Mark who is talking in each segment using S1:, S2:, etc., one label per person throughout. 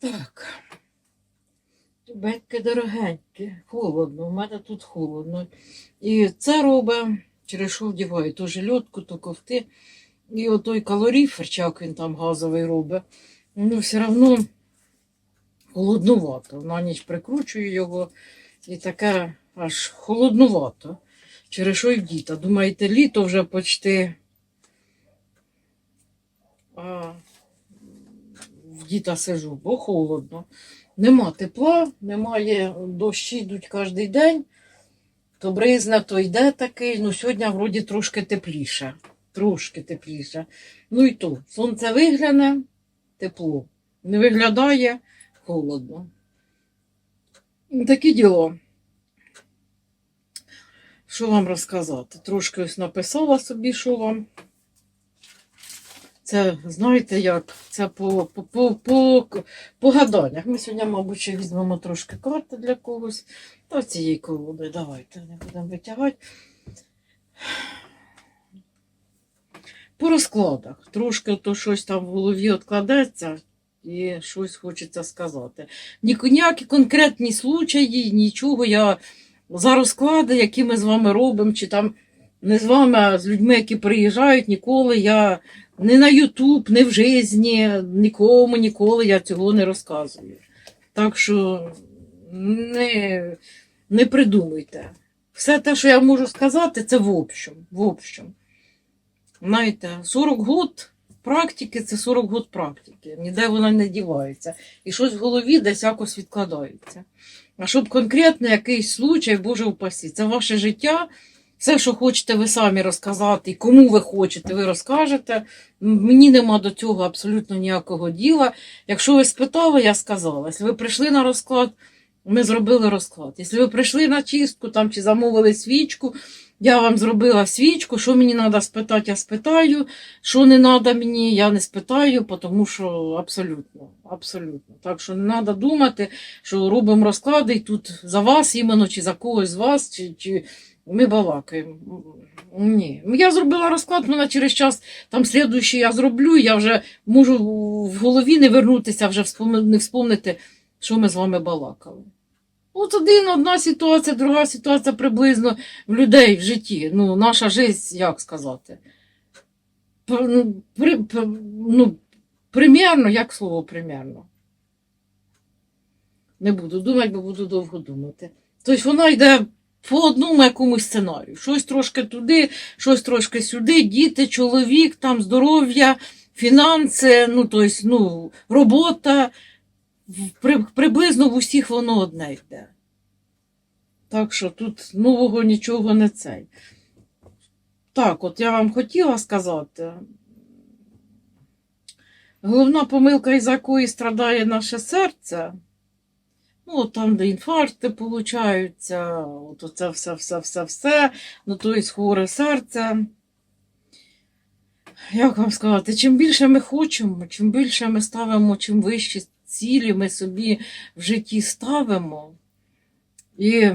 S1: Так. Батьки дорогенькі, холодно, у мене тут холодно. І це робить, через що вдіваю то жилетку, то кофти. І отой калоріфер, чи як він там газовий робить, ну все одно холоднувато. На ніч прикручую його і таке аж холоднувато. Через що й діта. Думаєте, літо вже почти. А діта сижу, бо холодно. Нема тепла, немає дощі йдуть кожен день. То бризне, то йде такий. Ну, сьогодні вроді трошки тепліше. Трошки тепліше. Ну і то, сонце вигляне, тепло. Не виглядає холодно. Такі діло. Що вам розказати? Трошки ось написала собі, що вам. Це, знаєте як? Це по, по, по, по, по гаданнях. Ми сьогодні, мабуть, візьмемо трошки карти для когось. Та цієї колоди. Давайте не будемо витягати. По розкладах. Трошки то щось там в голові відкладеться і щось хочеться сказати. Ні, ніякі конкретні случаї, нічого я за розклади, які ми з вами робимо, чи там не з вами, а з людьми, які приїжджають, ніколи я не на Ютуб, не в житті, нікому ніколи я цього не розказую. Так що не, не придумуйте. Все те, що я можу сказати, це в общем. В общем. Знаєте, 40 год практики це 40 год практики. Ніде вона не дівається. І щось в голові десь якось відкладається. А щоб конкретно якийсь случай, Боже упасі, це ваше життя. Все, що хочете ви самі розказати, і кому ви хочете, ви розкажете. Мені нема до цього абсолютно ніякого діла. Якщо ви спитали, я сказала. Якщо ви прийшли на розклад, ми зробили розклад. Якщо ви прийшли на чистку там, чи замовили свічку, я вам зробила свічку. Що мені треба спитати, я спитаю. Що не треба мені, я не спитаю, тому що абсолютно. абсолютно. Так що не треба думати, що робимо розклади і тут за вас іменно, чи за когось з вас, чи, чи ми балакаємо. Ні. Ну, Я зробила розклад, мене через час там слідуючий я зроблю, я вже можу в голові не вернутися, вже не вспомнити, що ми з вами балакали. От один, одна ситуація, друга ситуація приблизно в людей в житті. Ну, наша життя, як сказати? Ну, При, ну, примірно, як слово примірно? Не буду думати, бо буду довго думати. Тобто вона йде по одному якомусь сценарію. Щось трошки туди, щось трошки сюди, діти, чоловік, там здоров'я, фінанси, ну, тобто, ну, робота. При, приблизно в усіх воно одне йде. Так що тут нового нічого не цей. Так, от я вам хотіла сказати. Головна помилка, із якої страдає наше серце, ну, там, де інфаркти получаються, от оце все, все, все, все, ну, то є хворе серце. Як вам сказати, чим більше ми хочемо, чим більше ми ставимо, чим вищі цілі ми собі в житті ставимо, і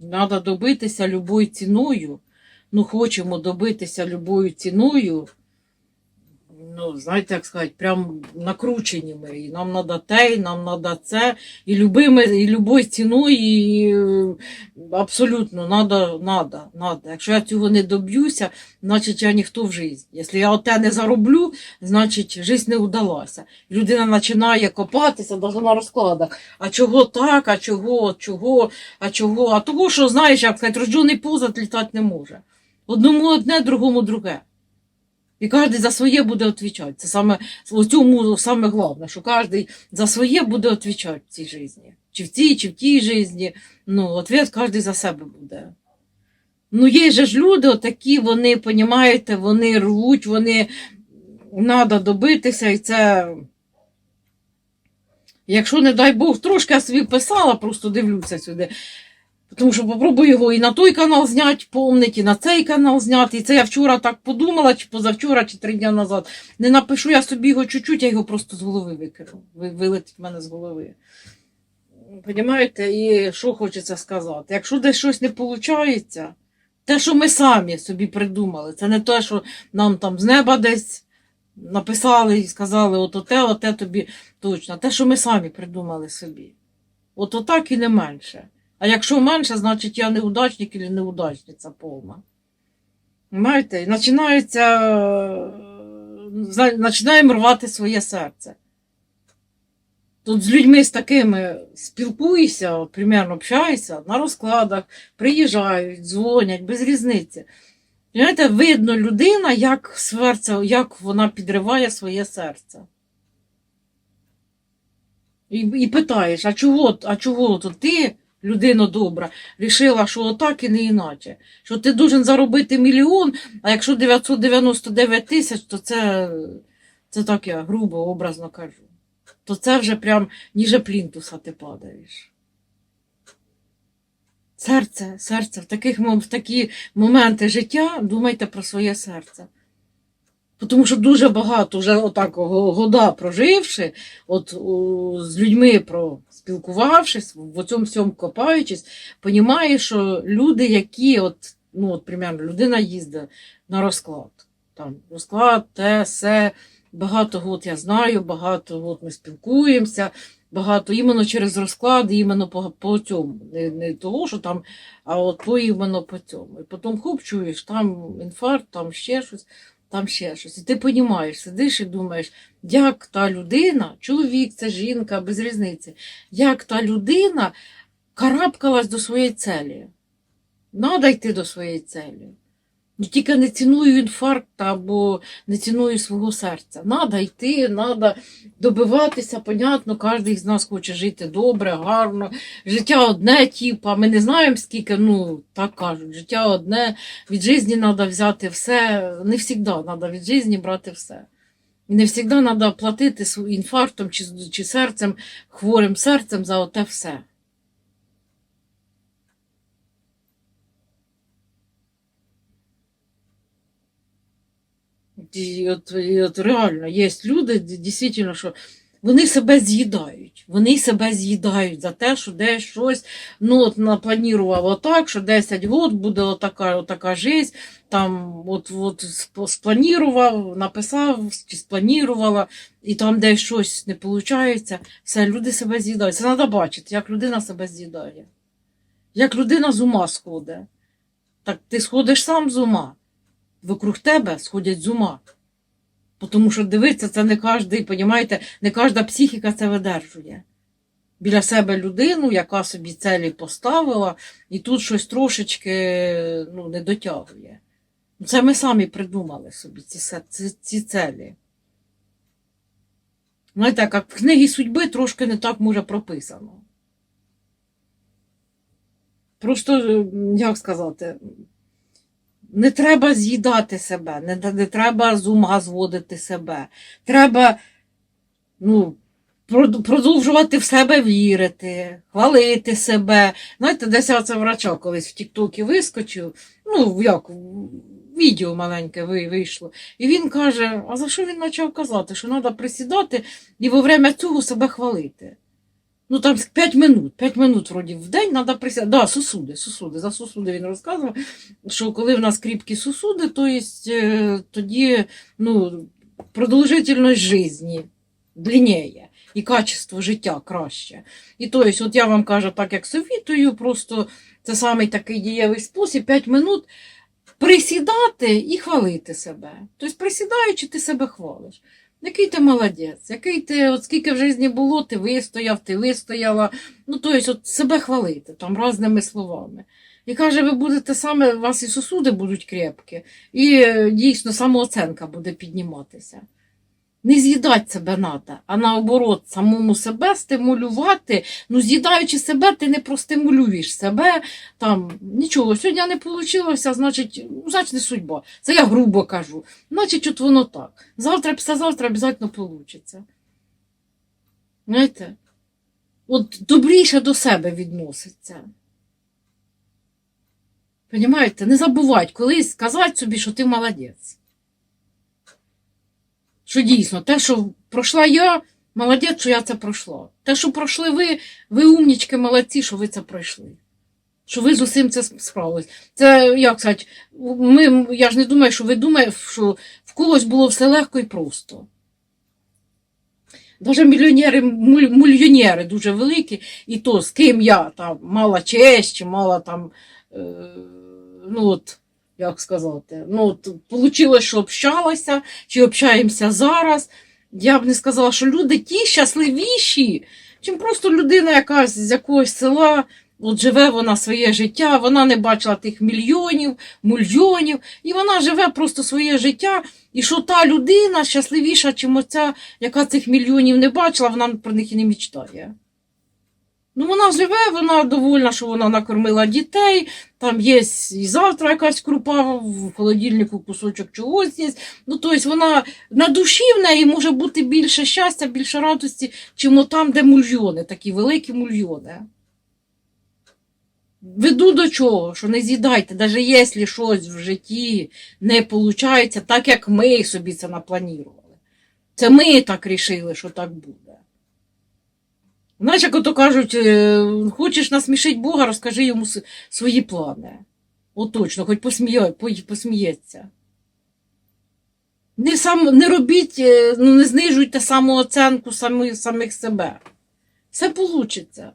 S1: треба добитися любою ціною. Ну, хочемо добитися любою ціною. Ну, знаєте, як сказати, прям накручені ми. І нам треба те, і нам треба це. І любими, і любою ціною, і е, абсолютно надо, надо, надо. Якщо я цього не доб'юся, значить я ніхто в житті. Якщо я оте не зароблю, значить життя не вдалася. Людина починає копатися навіть на розкладах. А чого так, а чого, чого, а чого? А того, що знаєш, як сказати, роджений позад літати не може. Одному одне, другому друге. І кожен за своє буде відповідати. Це саме у цьому саме головне, що кожен за своє буде відповідати в цій житті. Чи в цій, чи в тій житті. Ну, відповідь кожен за себе буде. Ну, є же ж люди, отакі, вони, понімаєте, вони рвуть, вони треба добитися, і це. Якщо, не дай Бог, трошки я собі писала, просто дивлюся сюди. Тому що попробую його і на той канал зняти, помнить, і на цей канал зняти. І це я вчора так подумала, чи позавчора, чи три дні назад. Не напишу я собі його чуть-чуть, я його просто з голови викину. Вилетить в мене з голови. Понімаєте, і що хочеться сказати? Якщо десь щось не виходить, те, що ми самі собі придумали, це не те, що нам там з неба десь написали і сказали, от оте, оте тобі точно. Те, що ми самі придумали собі. От отак і не менше. А якщо менше, значить я неудачник і неудачниця повна. Знаєте, і починається, е, починаємо рвати своє серце. Тут з людьми з такими спілкуюся, примерно общаюся на розкладах, приїжджають, дзвонять, без різниці. Знаєте, видно людина, як серце, як вона підриває своє серце. І, і питаєш, а чого, а чого то ти, людина добра, рішила, що отак і не іначе? Що ти должен заробити мільйон, а якщо 999 тисяч, то це, це так я грубо, образно кажу. То це вже прям ніже плінтуса ти падаєш. Серце, серце, в, таких, в такі моменти життя думайте про своє серце. Тому що дуже багато вже отак года проживши, от о, з людьми про спілкувавшись, в цьому всьому копаючись, понімаєш, що люди, які, от, ну, от, примерно, людина їздить на розклад. Там розклад, те, все, багато год я знаю, багато год ми спілкуємося, багато іменно через розклад, іменно по, по цьому. Не, не того, що там, а от по іменно по цьому. І потім хоп, чуєш, там інфаркт, там ще щось, там ще щось. І ти розумієш, сидиш і думаєш, як та людина, чоловік, це жінка, без різниці, як та людина карабкалась до своєї целі. Надо йти до своєї целі. Ну, Тільки не ціную інфаркт або не ціную свого серця. Надо йти, надо добиватися, понятно, кожен з нас хоче жити добре, гарно. Життя одне, типа, ми не знаємо скільки, ну так кажуть, життя одне, від житті треба взяти все. Не завжди треба від житті брати все. І не завжди треба платити інфарктом чи, чи серцем, хворим серцем за оте все. І от, і от реально є люди, дійсно, що вони себе з'їдають. Вони себе з'їдають за те, що десь щось ну, от, напланував отак, що 10 років буде отака, отака життя, там от, от сп- спланував, написав чи спланувала, і там десь щось не виходить. Все, люди себе з'їдають. Це треба бачити, як людина себе з'їдає. Як людина з ума сходить. Так ти сходиш сам з ума. Вокруг тебе сходять з ума. Тому що дивиться, це не кожен, понімаєте, не кожна психіка це видержує. Біля себе людину, яка собі цілі поставила, і тут щось трошечки ну, не дотягує. Це ми самі придумали собі ці, ці, ці цілі. Знаєте, як в книгі судьби трошки не так може прописано. Просто, як сказати, не треба з'їдати себе, не, не треба з ума зводити себе. Треба ну, продовжувати в себе вірити, хвалити себе. Знаєте, десь я це врача колись в Тіктокі вискочив, ну, як, відео маленьке вийшло. І він каже: а за що він почав казати? Що треба присідати і во время цього себе хвалити. Ну там 5 минут, 5 минут вроді в день треба присідати. Да, сосуди, сосуди. За сосуди він розказував, що коли в нас кріпкі сосуди, то есть, е, тоді ну, продовжительність житті длиннее і качество життя краще. І то есть, от я вам кажу, так як совітую, просто це самий такий дієвий спосіб 5 минут присідати і хвалити себе. Тобто, присідаючи, ти себе хвалиш. Який ти молодець, який ти, от скільки в житті було, ти вистояв, ти вистояла. Ну, тобто, от себе хвалити там різними словами. І каже, ви будете саме, у вас і сосуди будуть крепкі, і е, дійсно самооценка буде підніматися. Не з'їдати себе треба, а наоборот, самому себе стимулювати. Ну, з'їдаючи себе, ти не простимулюєш себе. Там нічого, сьогодні не вийшло, значить, значить, не судьба. Це я грубо кажу. Значить, от воно так. Завтра, післязавтра обов'язково вийде. Знаєте? От добріше до себе відноситься. Понімаєте? Не забувайте колись сказати собі, що ти молодець. Що дійсно, те, що пройшла я, молодець, що я це пройшла. Те, що пройшли ви, ви умнічки, молодці, що ви це пройшли. що ви з усім це справились. Це як сказати, ми, я ж не думаю, що ви думаєте, що в когось було все легко і просто. Навіть мільйонери, мільйонери дуже великі, і то з ким я там мала честь, чи мала там, е, ну от, як сказати, ну вийшло, що общалася, чи общаємося зараз. Я б не сказала, що люди ті щасливіші, чим просто людина якась з якогось села, от живе вона своє життя, вона не бачила тих мільйонів, мільйонів, і вона живе просто своє життя. І що та людина щасливіша, чим оця, яка цих мільйонів не бачила, вона про них і не мечтає. Ну, вона живе, вона довольна, що вона накормила дітей, там є і завтра якась крупа в холодильнику, кусочок чогось є. Ну, тобто вона на душі в неї може бути більше щастя, більше радості, чим там, де мульйони, такі великі мульйони. Веду до чого, що не з'їдайте, навіть якщо щось в житті не виходить так, як ми собі це напланували. Це ми так рішили, що так буде. Знаєш, як ото кажуть, е, хочеш насмішити Бога, розкажи йому свої плани. От точно, хоч посміє, посміється. Не, сам, не робіть, е, ну, не знижуйте самооценку самих, самих себе. Все получиться.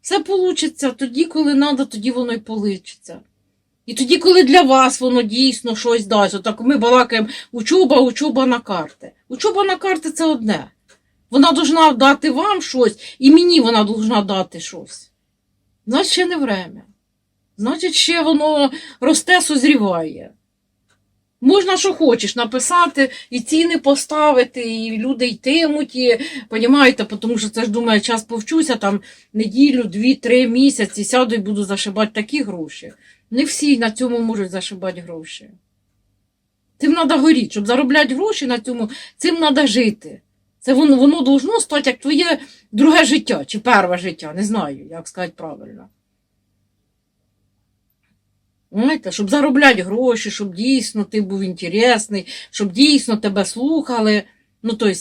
S1: Все получиться тоді, коли треба, тоді воно й получиться. І тоді, коли для вас воно дійсно щось дасть. Отак ми балакаємо учоба, учоба на карти. Учоба на карти це одне. Вона должна дати вам щось, і мені вона должна дати щось. Значить, ще не время. Значить, ще воно росте, созріває. Можна, що хочеш, написати, і ціни поставити, і люди йтимуть, і, понімаєте, тому що це ж думаю, час повчуся, там неділю, дві, три місяці сяду і буду зашибати такі гроші. Не всі на цьому можуть зашибати гроші. Цим треба горіти, щоб заробляти гроші на цьому, цим треба жити. Це воно, воно должно стати як твоє друге життя чи перше життя, не знаю, як сказати правильно. Знаєте, щоб заробляти гроші, щоб дійсно ти був інтересний, щоб дійсно тебе слухали. Ну, тобто,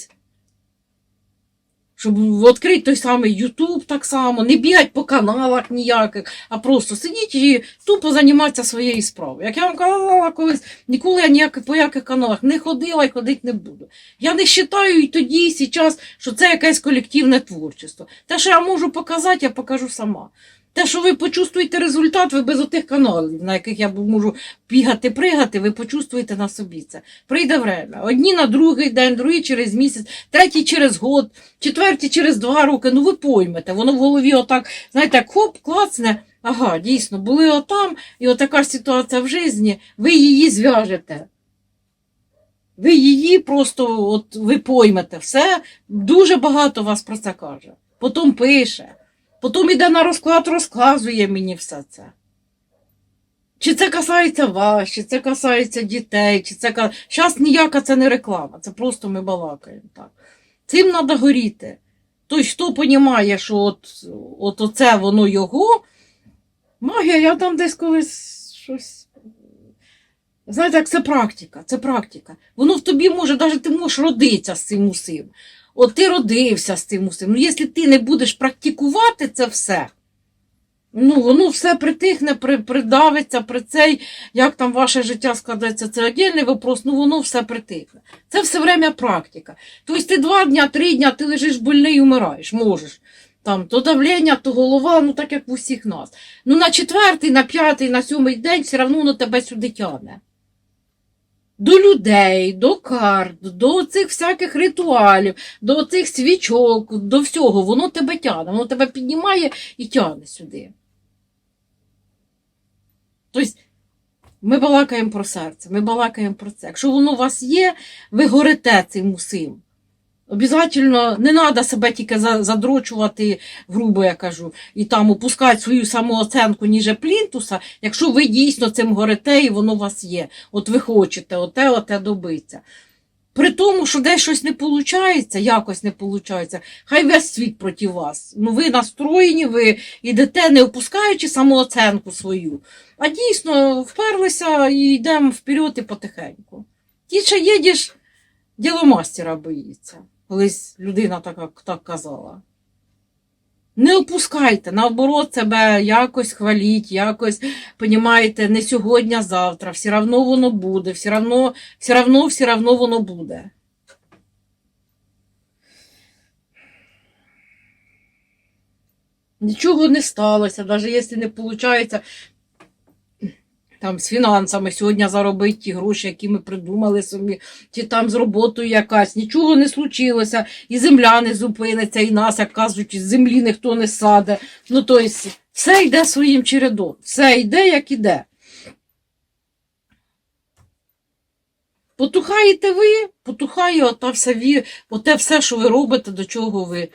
S1: щоб відкрити той самий Ютуб так само, не бігати по каналах ніяких, а просто сидіть і тупо займатися своєю справою. Як я вам казала колись, ніколи я ніяк, по яких каналах не ходила і ходити не буду. Я не вважаю і тоді, і зараз, що це якесь колективне творчество. Те, що я можу показати, я покажу сама. Те, що ви почувствуєте результат, ви без отих каналів, на яких я можу бігати, пригати, ви почувствуєте на собі це. Прийде время. Одні на другий день, другі через місяць, треті через год, четверті через два роки. Ну ви поймете, воно в голові отак, знаєте, хоп, клацне. Ага, дійсно, були отам, і отака ж ситуація в житті, ви її зв'яжете. Ви її просто от, ви поймете все. Дуже багато вас про це каже. Потім пише. Потім іде на розклад, розказує мені все це. Чи це касається вас, чи це касається дітей, чи це Зараз ніяка це не реклама, це просто ми балакаємо. так. Цим треба горіти. Той, хто розуміє, що от, от оце воно його, магія, я там десь колись щось. Знаєте, як це практика, це практика. Воно в тобі може, навіть ти можеш родитися з цим усім. От ти родився з цим усім. Ну, якщо ти не будеш практикувати це все, ну воно все притихне, при, придавиться при цей, як там ваше життя складеться, це окремий вопрос, ну воно все притихне. Це все время практика. Тобто ти два дня, три дня, ти лежиш больний і вмираєш, можеш. Там то давлення, то голова, ну так як в усіх нас. Ну на четвертий, на п'ятий, на сьомий день все одно воно тебе сюди тягне до людей, до карт, до цих всяких ритуалів, до цих свічок, до всього, воно тебе тягне, воно тебе піднімає і тягне сюди. Тобто, ми балакаємо про серце, ми балакаємо про це. Якщо воно у вас є, ви горите цим усім. Обязательно не треба себе тільки задрочувати, грубо я кажу, і там опускати свою самооценку ніже плінтуса, якщо ви дійсно цим горите і воно у вас є. От ви хочете оте, оте добитися. При тому, що десь щось не виходить, якось не виходить, хай весь світ проти вас. Ну ви настроєні, ви йдете, не опускаючи самооценку свою, а дійсно вперлися і йдемо вперед і потихеньку. Тіше їдеш, діло мастера боїться. Колись людина так, так казала. Не опускайте, наоборот, себе якось хваліть, якось, понімаєте, не сьогодні, а завтра. Все равно воно буде, все равно, все равно, все равно воно буде. Нічого не сталося, навіть якщо не виходить там з фінансами сьогодні заробити ті гроші, які ми придумали собі, чи там з роботою якась. Нічого не случилося, і земля не зупиниться, і нас, як кажуть, з землі ніхто не саде. Ну, тобто, все йде своїм чередом, все йде, як іде. Потухаєте ви, потухає ота вся оте все, що ви робите, до чого ви.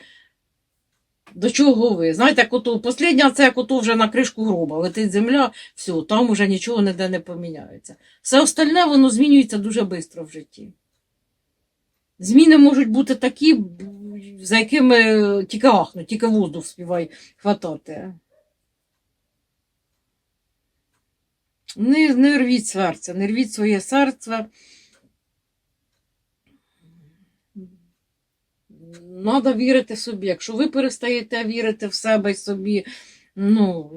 S1: До чого ви? Знаєте, як ото, послідня це як ото вже на кришку гроба. Летить земля, все, там уже нічого ніде не поміняється. Все остальне воно змінюється дуже швидко в житті. Зміни можуть бути такі, за якими тільки ахнуть, тільки воздух співай хватати. Не, не рвіть серце, не рвіть своє серце. Треба вірити собі. Якщо ви перестаєте вірити в себе і собі, ну,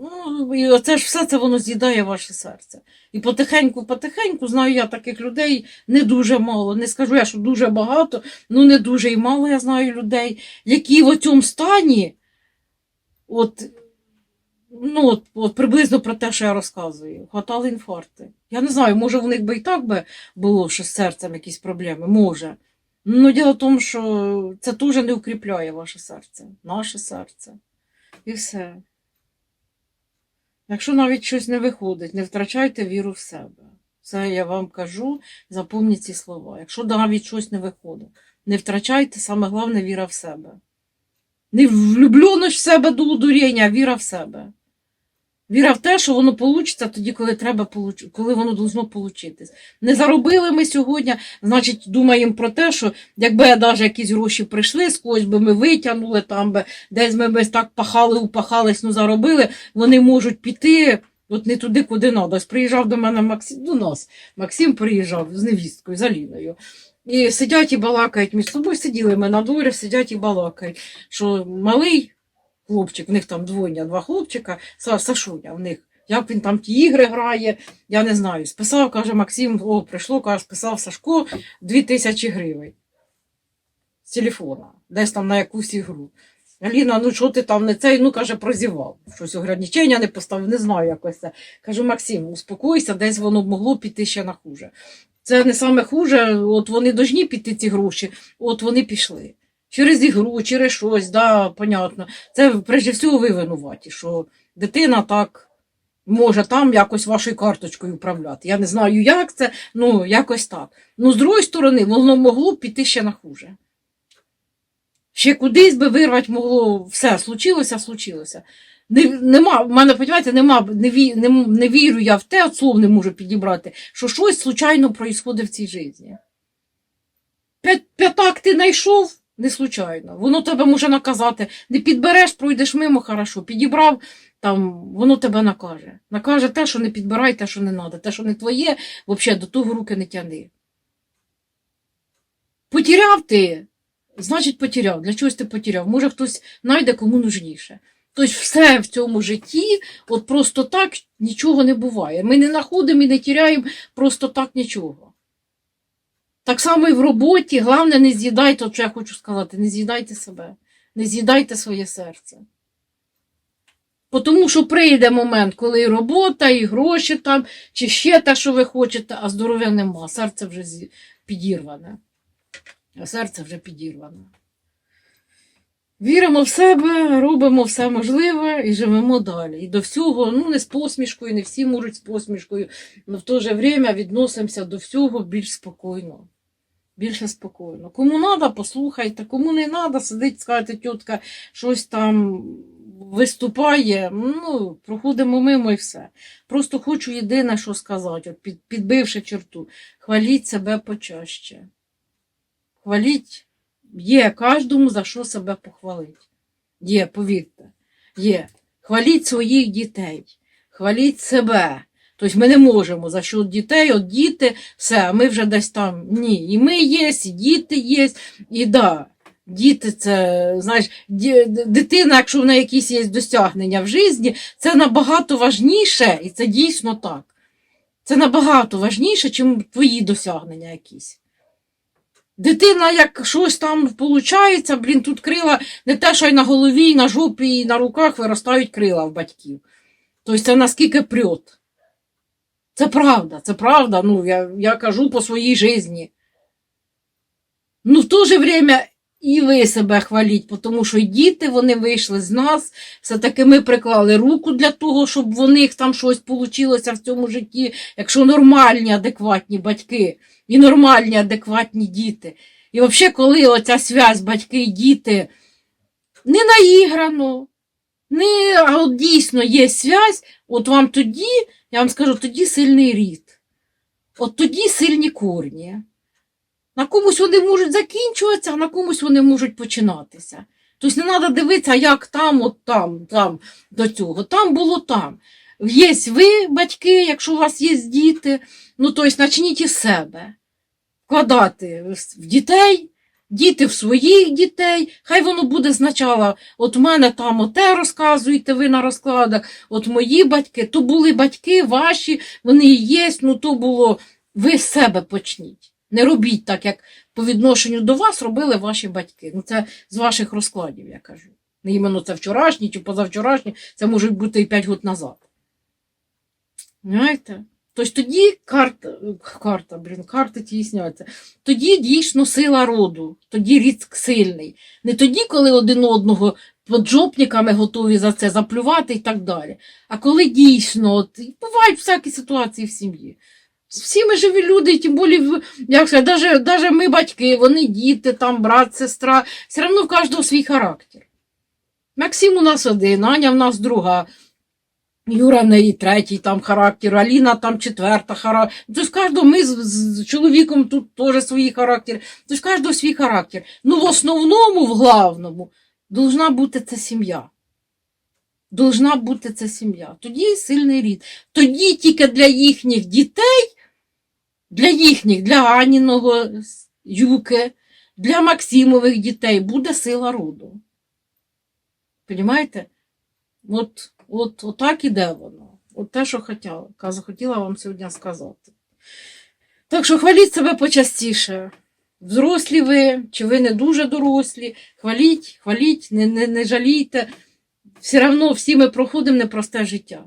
S1: ну і оце ж все це воно з'їдає ваше серце. І потихеньку, потихеньку, знаю я таких людей не дуже мало. Не скажу я, що дуже багато, ну не дуже і мало я знаю людей, які в цьому стані, от, ну, от, от приблизно про те, що я розказую, хватали інфаркти. Я не знаю, може в них би і так би було що з серцем якісь проблеми, може. Ну, діло в тому, що це дуже не укріпляє ваше серце, наше серце. І все. Якщо навіть щось не виходить, не втрачайте віру в себе. Це я вам кажу, запомніть ці слова. Якщо навіть щось не виходить, не втрачайте саме головне віра в себе. Не влюбленість в себе до удуріння, а віра в себе. Віра в те, що воно вийде тоді, коли треба коли воно должно получитись. Не заробили ми сьогодні, значить, думаємо про те, що якби навіть якісь гроші прийшли, з когось би ми витягнули, там би десь ми би так пахали, упахались, ну заробили, вони можуть піти. От не туди, куди треба. Приїжджав до мене Максим, до нас. Максим приїжджав з невісткою, з Аліною. І сидять і балакають між собою, сиділи ми на дворі, сидять і балакають, що малий хлопчик, в них там двоє, два хлопчика, Сашуня в них. Як він там ті ігри грає, я не знаю. Списав, каже Максим, о, прийшло, каже, списав Сашко 2000 гривень з телефона, десь там на якусь ігру. Аліна, ну що ти там не цей, ну каже, прозівав. Щось ограничення не поставив, не знаю якось це. Кажу, Максим, успокойся, десь воно могло піти ще на хуже. Це не саме хуже, от вони должні піти ці гроші, от вони пішли. Через ігру, через щось, да, понятно. Це прежде всього ви винуваті, що дитина так може там якось вашою карточкою управляти. Я не знаю, як це, ну якось так. Ну, з другої сторони, воно могло б піти ще на хуже. Ще кудись би вирвати могло все, случилося, случилося. Не, нема, в мене, розумієте, нема, не, не, не вірю я в те, от слов не можу підібрати, що щось случайно проїсходить в цій житті. П'ят, п'ятак ти знайшов не случайно. Воно тебе може наказати. Не підбереш, пройдеш мимо, хорошо. Підібрав, там, воно тебе накаже. Накаже те, що не підбирай, те, що не треба. Те, що не твоє, взагалі до того руки не тяни. Потеряв ти, значить потеряв. Для чогось ти потеряв. Може хтось знайде кому нужніше. Тобто все в цьому житті, от просто так нічого не буває. Ми не знаходимо і не тіряємо просто так нічого. Так само і в роботі, головне, не з'їдайте, от що я хочу сказати, не з'їдайте себе, не з'їдайте своє серце. Тому що прийде момент, коли і робота, і гроші там, чи ще те, що ви хочете, а здоров'я нема. Серце вже підірване. А серце вже підірване. Віримо в себе, робимо все можливе і живемо далі. І до всього, ну не з посмішкою, не всі можуть з посмішкою, але в то же время відносимося до всього більш спокійно. Більше спокійно. Кому треба, послухайте, кому не треба, сидить, скажете, тітка, щось там виступає. Ну, проходимо мимо і все. Просто хочу єдине, що сказати, от під, підбивши черту, хваліть себе почаще. Хваліть Є кожному за що себе похвалити. Є, повірте, є. Хваліть своїх дітей, хваліть себе. Тобто ми не можемо за що дітей, от діти, все, а ми вже десь там. Ні. І ми є, і діти є, і да. Діти це, знаєш, дитина, якщо в неї якісь є досягнення в житті, це набагато важніше, і це дійсно так. Це набагато важніше, ніж твої досягнення якісь. Дитина, як щось там виходить, блін, тут крила не те, що й на голові, і на жопі, і на руках виростають крила в батьків. Тобто це наскільки прьот. Це правда, це правда. Ну, я, я кажу по своїй житті. Ну, в то же время і ви себе хваліть, тому що діти вони вийшли з нас. Все-таки ми приклали руку для того, щоб в них там щось вийшло в цьому житті, якщо нормальні, адекватні батьки і нормальні, адекватні діти. І взагалі, коли оця связь батьки і діти не наіграно, не, а от дійсно є связь, от вам тоді, я вам скажу, тоді сильний рід. От тоді сильні корні. На комусь вони можуть закінчуватися, а на комусь вони можуть починатися. Тобто не треба дивитися, як там, от там, там до цього. Там було там. Є ви, батьки, якщо у вас є діти, ну тобто почніть із себе. Вкладати в дітей, діти в своїх дітей. Хай воно буде спочатку, от мене там оте розказуєте ви на розкладах, от мої батьки, то були батьки ваші, вони є, ну то було, ви з себе почніть. Не робіть так, як по відношенню до вас робили ваші батьки. Ну, це з ваших розкладів, я кажу. Не іменно це вчорашні чи позавчорашні, це може бути і 5 років назад. Знаєте? Тобто тоді карта, карта, блін, карти тісняться. Тоді дійсно сила роду, тоді рід сильний. Не тоді, коли один одного поджопниками готові за це заплювати і так далі. А коли дійсно, от, бувають всякі ситуації в сім'ї. Всі ми живі люди, тим більше, як сказати, даже, даже ми батьки, вони діти, там брат, сестра, все одно в кожного свій характер. Максим у нас один, Аня в нас друга. Юра в неї третій там характер, Аліна там четверта характер. Тобто кожного ми з, з чоловіком тут теж свій характер. Тобто кожного свій характер. Ну, в основному, в главному, должна бути це сім'я. Должна бути це сім'я. Тоді сильний рід. Тоді тільки для їхніх дітей, для їхніх, для Аніного Юки, для Максимових дітей буде сила роду. Понімаєте? От, от, отак іде воно. От те, що хотіла, каза- хотіла вам сьогодні сказати. Так що хваліть себе почастіше. Взрослі ви, чи ви не дуже дорослі, хваліть, хваліть, не, не, не жалійте. Все одно всі ми проходимо непросте життя.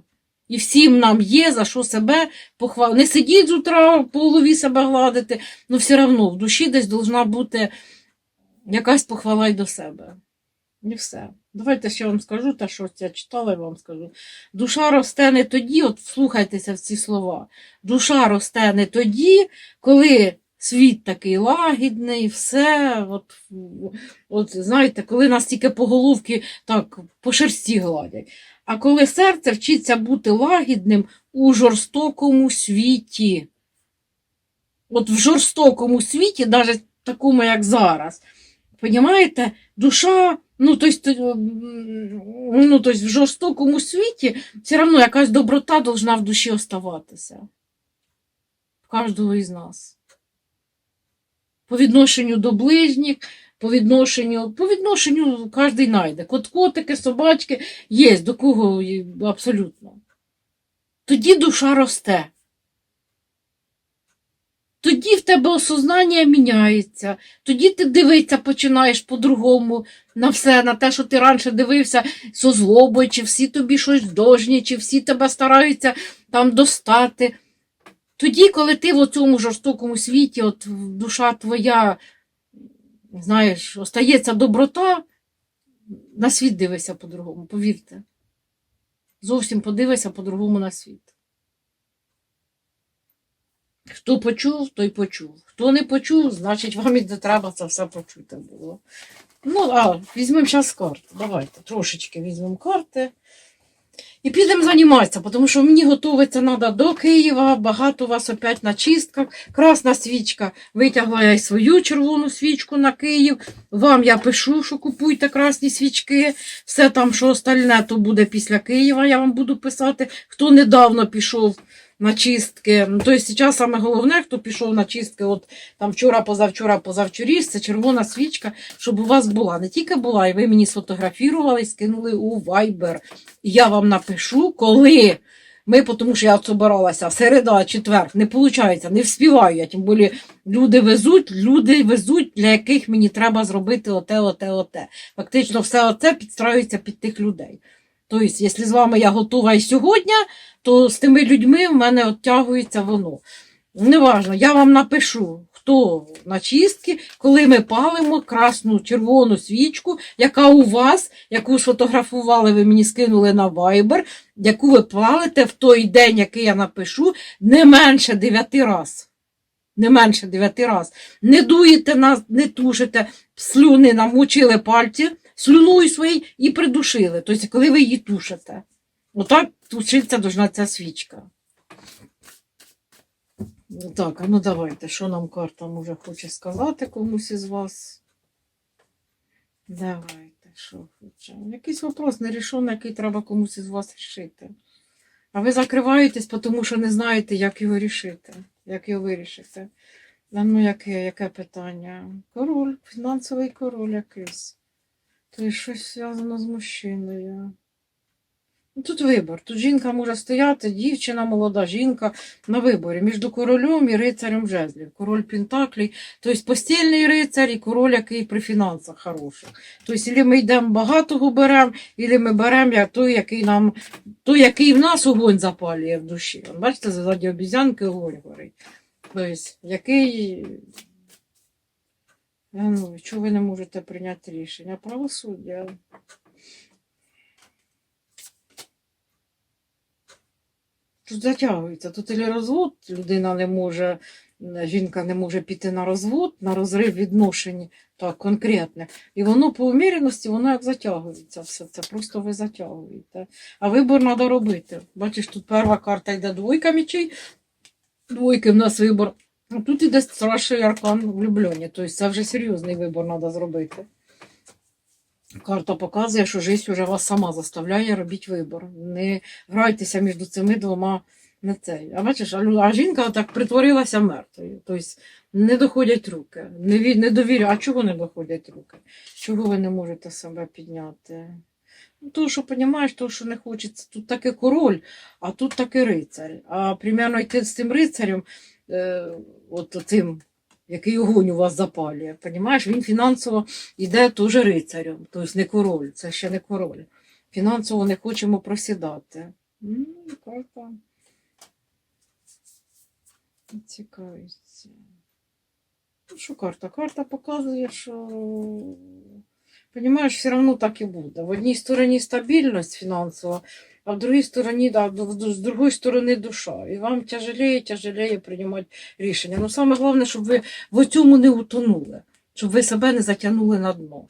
S1: І всім нам є за що себе похвалити. Не сидіть з утра по голові себе гладити, але все одно в душі десь должна бути якась похвала й до себе. І все. Давайте ще вам скажу те, що я читала, і вам скажу. Душа росте не тоді, от вслухайтеся в ці слова. Душа росте не тоді, коли світ такий лагідний, все. От, от знаєте, коли нас тільки по головці так по шерсті гладять. А коли серце вчиться бути лагідним у жорстокому світі. От в жорстокому світі, навіть такому, як зараз, Понімаєте, душа, ну, то есть, ну, то есть в жорстокому світі все одно якась доброта должна в душі оставатися. В кожного із нас. По відношенню до ближніх, по відношенню, по відношенню кожен знайде. Кот, котики, собачки є, до кого абсолютно. Тоді душа росте. Тоді в тебе осознання міняється, тоді ти дивитися починаєш по-другому на все, на те, що ти раніше дивився зо злобою, чи всі тобі щось дожні, чи всі тебе стараються там достати. Тоді, коли ти в цьому жорстокому світі, от душа твоя, знаєш, остається доброта, на світ дивися по-другому, повірте. Зовсім подивися по-другому на світ. Хто почув, той почув. Хто не почув, значить вам і не треба це все почути було. Ну, а, візьмемо зараз карти. Давайте трошечки візьмемо карти. І підемо займатися, тому що мені готуватися треба до Києва, багато вас опять на чистках. Красна свічка. Витягла я й свою червону свічку на Київ. Вам я пишу, що купуйте красні свічки. Все там, що остальне, то буде після Києва, я вам буду писати. Хто недавно пішов на чистки. Ну, тобто зараз саме головне, хто пішов на чистки, от там вчора, позавчора, позавчоріж, це червона свічка, щоб у вас була. Не тільки була, і ви мені сфотографували, скинули у Viber. Я вам напишу, коли ми, тому що я собиралася, середа, четвер, не виходить, не вспіваю я. Тим більше люди везуть, люди везуть, для яких мені треба зробити оте, оте, оте. Фактично, все оце підстраюється під тих людей. Тобто, якщо з вами я готова і сьогодні, то з тими людьми в мене оттягується воно. Неважно, я вам напишу, хто на чистки, коли ми палимо красну червону свічку, яка у вас, яку сфотографували, ви мені скинули на Viber, яку ви палите в той день, який я напишу, не менше 9 раз. Не менше 9 раз. Не дуєте нас, не тушите, слюни намочили пальці, слюною своєю і придушили. Тобто, коли ви її тушите. Отак тушиться должна ця свічка. Ну, Так, а ну давайте, що нам карта може хоче сказати комусь із вас? Давайте, що хоче. Якийсь вопрос нерішений, який треба комусь із вас рішити. А ви закриваєтесь, тому що не знаєте, як його рішити, як його вирішити. Ну, яке, яке питання? Король, фінансовий король якийсь. То щось зв'язано з мужчиною. Ну, Тут вибор. Тут жінка може стояти, дівчина, молода жінка на виборі між королем і рицарем жезлів. Король Пентаклей, тобто постільний рицар і король, який при фінансах хороших. Тобто, або ми йдемо багатого беремо, або ми беремо той, який нам, той, який в нас огонь запалює в душі. Бачите, ззаді обізянки огонь горить. Тобто, який. А Ну, чого ви не можете прийняти рішення? Правосуддя. Тут затягується. Тут і розвод, людина не може, жінка не може піти на розвод, на розрив відношень так, конкретне. І воно по уміряності, воно як затягується все. Це просто ви затягуєте. А вибор треба робити. Бачиш, тут перша карта йде двойка мечей, двойки в нас вибор. А тут іде страшний аркан влюблені. Тобто це вже серйозний вибор треба зробити. Карта показує, що життя вже вас сама заставляє робити вибор. Не грайтеся між цими двома не цей. А бачиш, а, жінка так притворилася мертвою. Тобто не доходять руки. Не, не довіряю. А чого не доходять руки? Чого ви не можете себе підняти? Ну, тому що, розумієш, того, що не хочеться. Тут таки король, а тут таки рицар. А примерно йти з цим рицарем, е, от цим, який огонь у вас запалює. Понімаєш, він фінансово йде теж рицарем, тобто не король, це ще не король. Фінансово не хочемо просідати. М, Карта. Цікавиться. Ну, що карта? Карта показує, що. Понімаєш, все одно так і буде. В одній стороні стабільність фінансова, а в другій стороні, да, з другої сторони душа. І вам тяжелее, тяжелее приймати рішення. Ну, саме головне, щоб ви в цьому не утонули, щоб ви себе не затягнули на дно.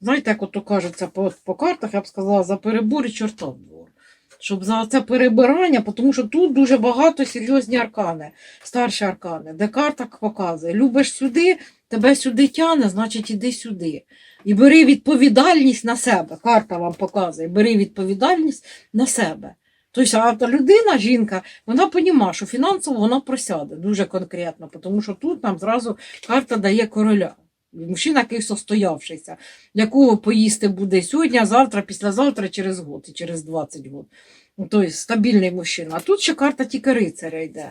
S1: Знаєте, як ото кажеться по, по картах, я б сказала, за перебор і чорта в двор. Щоб за це перебирання, тому що тут дуже багато серйозні аркани, старші аркани, де карта показує. Любиш сюди, тебе сюди тяне, значить іди сюди. І бери відповідальність на себе. Карта вам показує, бери відповідальність на себе. Тобто, людина, жінка, вона розуміє, що фінансово вона просяде дуже конкретно, тому що тут нам зразу карта дає короля. Мужчина, який состоявшийся, якого поїсти буде сьогодні, завтра, післязавтра, через год і через 20 років. Тобто стабільний мужчина. А тут ще карта тільки рицаря йде.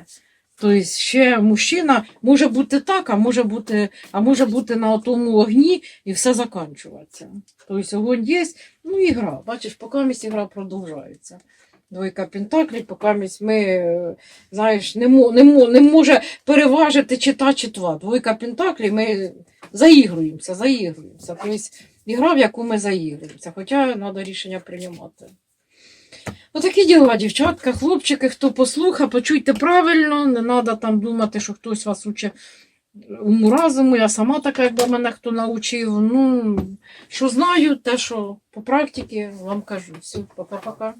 S1: Тобто ще мужчина може бути так, а може бути, а може бути на тому огні і все закінчуватися. Тобто огонь є, ну і гра. Бачиш, поки місць гра продовжується. Двойка Пентаклів, поки місць ми, знаєш, не, мо, не, мо, не може переважити чи та, чи тва. Двойка Пентаклів, ми заігруємося, заігруємося. Тобто ігра, в яку ми заігруємося, хоча треба рішення приймати. Отакі діла, дівчатка, хлопчики, хто послуха, почуйте правильно, не треба там думати, що хтось вас учить уму разуму. Я сама така, якби мене хто навчив. Ну, що знаю, те, що по практиці вам кажу. Все, пока-пока.